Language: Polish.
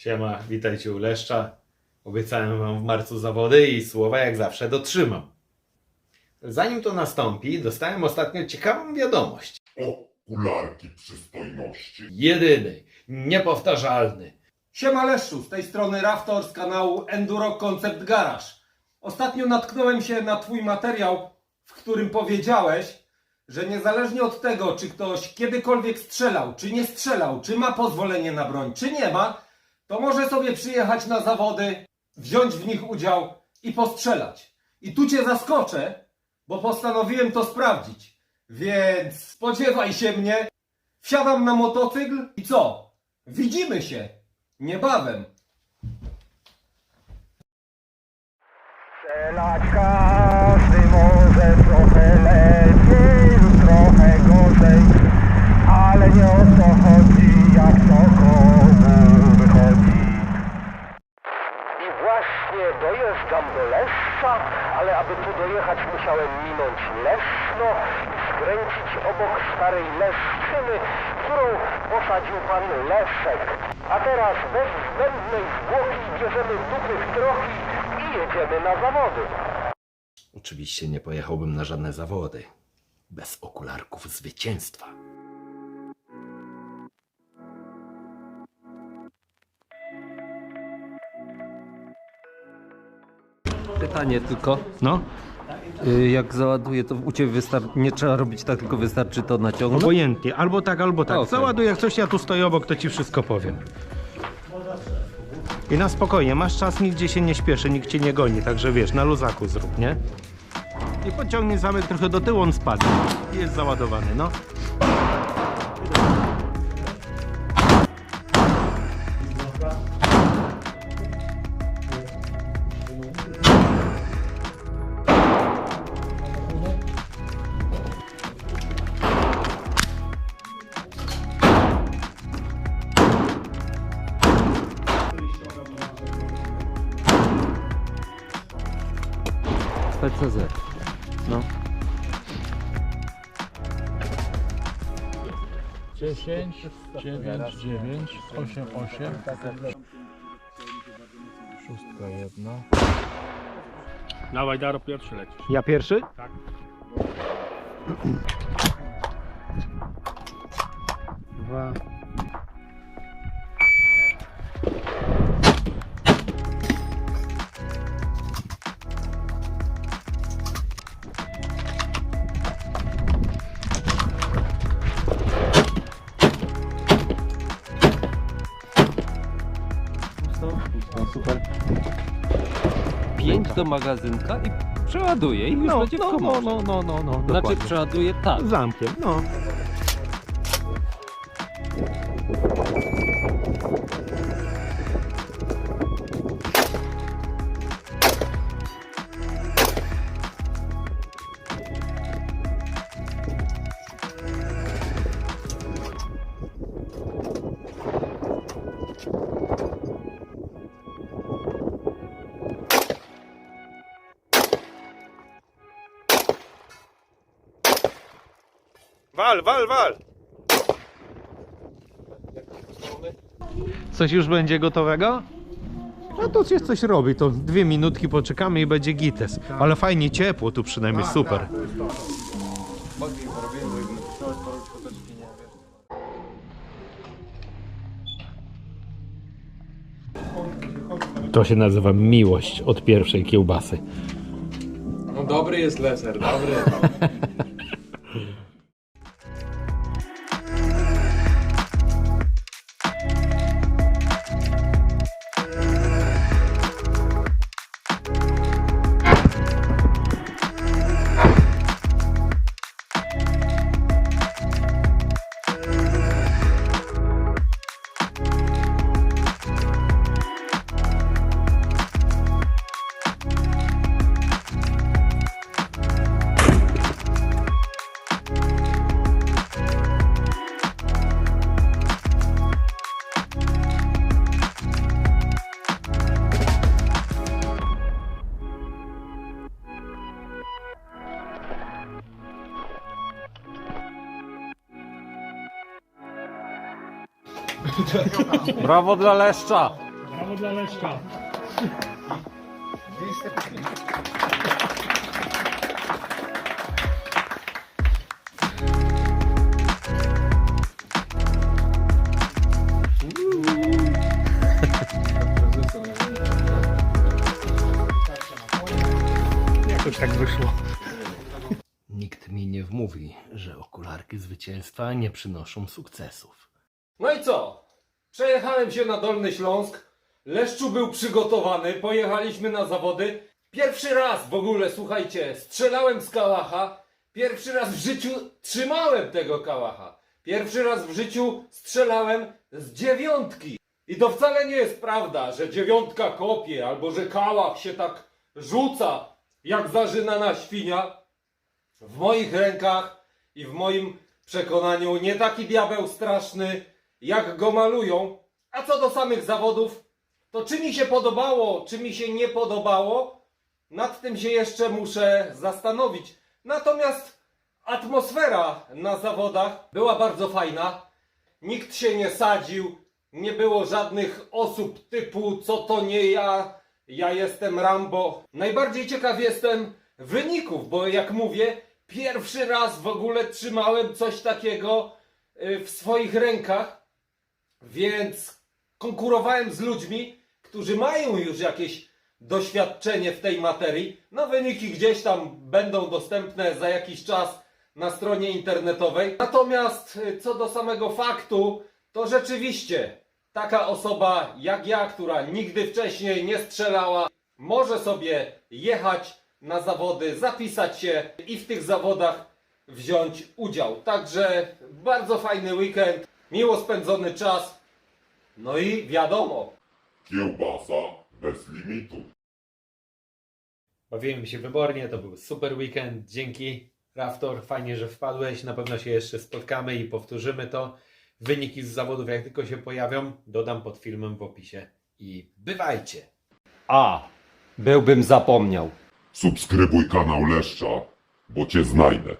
Siema, witajcie u Leszcza. Obiecałem wam w marcu zawody i słowa jak zawsze dotrzymam. Zanim to nastąpi, dostałem ostatnio ciekawą wiadomość. Okularki przystojności. Jedyny, niepowtarzalny. Siema Leszczu, z tej strony Raftor z kanału Enduro Concept Garage. Ostatnio natknąłem się na Twój materiał, w którym powiedziałeś, że niezależnie od tego, czy ktoś kiedykolwiek strzelał, czy nie strzelał, czy ma pozwolenie na broń, czy nie ma, to może sobie przyjechać na zawody, wziąć w nich udział i postrzelać. I tu Cię zaskoczę, bo postanowiłem to sprawdzić. Więc spodziewaj się mnie, wsiadam na motocykl i co? Widzimy się! Niebawem. Strzelać każdy może trochę lepiej lub trochę gorzej, ale nie o to chodzi, jak to komu wychodzi. I właśnie dojeżdżam do Leszcza, ale aby tu dojechać musiałem minąć Leszno i skręcić obok starej Leszczyny, którą posadził pan Leszek. A teraz bez zbędnej zwłoki bierzemy dupy w trochi i jedziemy na zawody. Oczywiście nie pojechałbym na żadne zawody. Bez okularków zwycięstwa. Pytanie tylko, No, jak załaduję, to u Ciebie nie trzeba robić tak, tylko wystarczy to naciągnąć? obojętnie. Albo tak, albo tak. Okej. Załaduj jak coś, ja tu stoję obok, to ci wszystko powiem. I na spokojnie, masz czas, nigdzie się nie śpieszy, nikt cię nie goni, także wiesz, na luzaku zrób, nie? I podciągnij zamek trochę do tyłu, on spadnie. Jest załadowany, no. PCZ. No. 10, 9, 9, 8, 8. Szóstka jedna. Dawaj Daro, pierwszy lecisz. Ja pierwszy? Tak. Dwa. Pięć do magazynka i przeładuję i już No, będzie w no, no, komorze. no, no, no, no, Znaczy dokładnie. przeładuję tak. Zamkiem, no. Wal, wal, wal! Coś już będzie gotowego? No to się coś robi, to dwie minutki poczekamy i będzie gites. Ale fajnie ciepło tu przynajmniej, super. To się nazywa miłość od pierwszej kiełbasy. No dobry jest leser, dobry. Brawo dla Leszcza! Brawo dla Leszka. Jakoś tak wyszło. Nikt mi nie wmówi, że okularki zwycięstwa nie przynoszą sukcesów. No i co? Przejechałem się na Dolny Śląsk. Leszczu był przygotowany, pojechaliśmy na zawody. Pierwszy raz w ogóle, słuchajcie, strzelałem z kałacha. Pierwszy raz w życiu trzymałem tego kałacha. Pierwszy raz w życiu strzelałem z dziewiątki. I to wcale nie jest prawda, że dziewiątka kopie, albo że kałach się tak rzuca, jak zażynana świnia. W moich rękach i w moim przekonaniu nie taki diabeł straszny, jak go malują. A co do samych zawodów, to czy mi się podobało, czy mi się nie podobało, nad tym się jeszcze muszę zastanowić. Natomiast atmosfera na zawodach była bardzo fajna. Nikt się nie sadził, nie było żadnych osób typu co to nie ja, ja jestem Rambo. Najbardziej ciekaw jestem wyników, bo jak mówię, pierwszy raz w ogóle trzymałem coś takiego y, w swoich rękach, więc konkurowałem z ludźmi, którzy mają już jakieś doświadczenie w tej materii. No wyniki gdzieś tam będą dostępne za jakiś czas na stronie internetowej. Natomiast y, co do samego faktu, to rzeczywiście taka osoba jak ja, która nigdy wcześniej nie strzelała, może sobie jechać na zawody, zapisać się i w tych zawodach wziąć udział. Także bardzo fajny weekend, miło spędzony czas. No i wiadomo, Kiełbasa bez limitu. Bawiłem się wybornie, to był super weekend. Dzięki, Raftor. Fajnie, że wpadłeś. Na pewno się jeszcze spotkamy i powtórzymy to. Wyniki z zawodów, jak tylko się pojawią, dodam pod filmem w opisie. I bywajcie! A, byłbym zapomniał. Subskrybuj kanał Leszcza, bo cię znajdę.